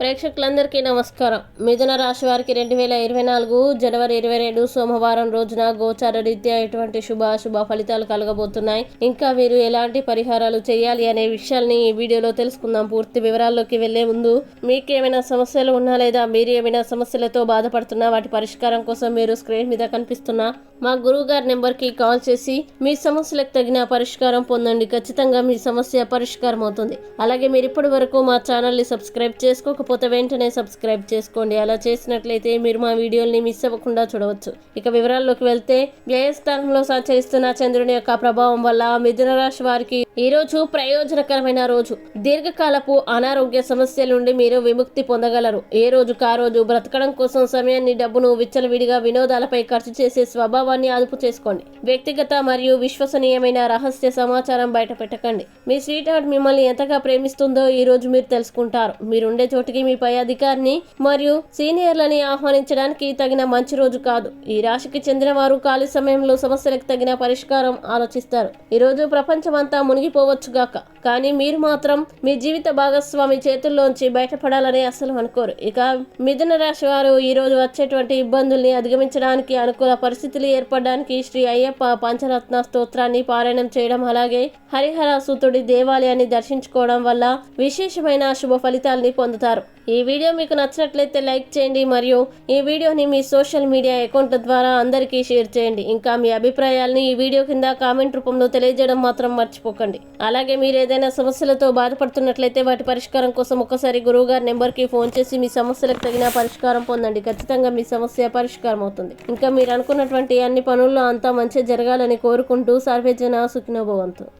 ప్రేక్షకులందరికీ నమస్కారం. మిథున రాశి వారికి రెండు వేల ఇరవై నాలుగు జనవరి ఇరవై రెండు సోమవారం రోజున గోచార రీత్యా ఎటువంటి శుభ అశుభ ఫలితాలు కలగబోతున్నాయి? ఇంకా మీరు ఎలాంటి పరిహారాలు చేయాలి అనే విషయాల్ని ఈ వీడియోలో తెలుసుకుందాం. పూర్తి వివరాల్లోకి వెళ్ళే ముందు మీకేమైనా సమస్యలు ఉన్నా లేదా మీరు ఏమైనా సమస్యలతో బాధపడుతున్నా వాటి పరిష్కారం కోసం మీరు స్క్రీన్ మీద కనిపిస్తున్న మా గురువు గారి నెంబర్కి కాల్ చేసి మీ సమస్యలకు తగిన పరిష్కారం పొందండి. ఖచ్చితంగా మీ సమస్య పరిష్కారం అవుతుంది అలాగే మీరు ఇప్పటి వరకు మా ఛానల్ని సబ్స్క్రైబ్ చేసుకోకపోతే వెంటనే సబ్స్క్రైబ్ చేసుకోండి. అలా చేసినట్లయితే మీరు మా వీడియోల్ని మిస్ అవ్వకుండా చూడవచ్చు. ఇక వివరాల్లోకి వెళ్తే వ్యయస్థానంలో సంచరిస్తున్న చంద్రుని యొక్క ప్రభావం వల్ల మిథున రాశి వారికి ఈ రోజు ప్రయోజనకరమైన రోజు. దీర్ఘకాలపు అనారోగ్య సమస్యల నుండి మీరు విముక్తి పొందగలరు. ఏ రోజు కా రోజు బ్రతకడం కోసం సమయాన్ని డబ్బును విచ్చలవిడిగా వినోదాలపై ఖర్చు చేసే స్వభావాన్ని అదుపు చేసుకోండి. వ్యక్తిగత మరియు విశ్వసనీయమైన రహస్య సమాచారం బయట పెట్టకండి మీ స్వీట్ హార్ట్ మిమ్మల్ని ఎంతగా ప్రేమిస్తుందో ఈ రోజు మీరు తెలుసుకుంటారు. మీరుండే చోటికి మీ పై అధికారిని మరియు సీనియర్లని ఆహ్వానించడానికి తగిన మంచి రోజు కాదు. ఈ రాశికి చెందిన వారు ఖాళీ సమయంలో సమస్యలకు తగిన పరిష్కారం ఆలోచిస్తారు. ఈ రోజు ప్రపంచమంతా మునిగిపోవచ్చుగాక కానీ మీరు మాత్రం మీ జీవిత భాగస్వామి చేతుల్లోంచి బయటపడాలని అసలు అనుకోరు. ఇక మిథున రాశి వారు ఈ రోజు వచ్చేటువంటి ఇబ్బందుల్ని అధిగమించడానికి అనుకూల పరిస్థితులు ఏర్పడడానికి శ్రీ అయ్యప్ప పంచరత్న స్తోత్రాన్ని పారాయణం చేయడం అలాగే హరిహర సూతుడి దేవాలయాన్ని దర్శించుకోవడం వల్ల విశేషమైన శుభ ఫలితాల్ని పొందుతారు. ఈ వీడియో మీకు నచ్చినట్లయితే లైక్ చేయండి మరియు ఈ వీడియోని మీ సోషల్ మీడియా అకౌంట్ ద్వారా అందరికీ షేర్ చేయండి. ఇంకా మీ అభిప్రాయాల్ని ఈ వీడియో కింద కామెంట్ రూపంలో తెలియజేయడం మాత్రం మర్చిపోకండి. అలాగే మీరు ఏదైనా సమస్యలతో బాధపడుతున్నట్లయితే వాటి పరిష్కారం కోసం ఒకసారి గురువుగారి నెంబర్కి ఫోన్ చేసి మీ సమస్యలకు తగిన పరిష్కారం పొందండి. ఖచ్చితంగా మీ సమస్య పరిష్కారం అవుతుంది. ఇంకా మీరు అనుకున్నటువంటి అన్ని పనుల్లో అంతా మంచి జరగాలని కోరుకుంటూ సర్వేజన సుఖినోభవంతు.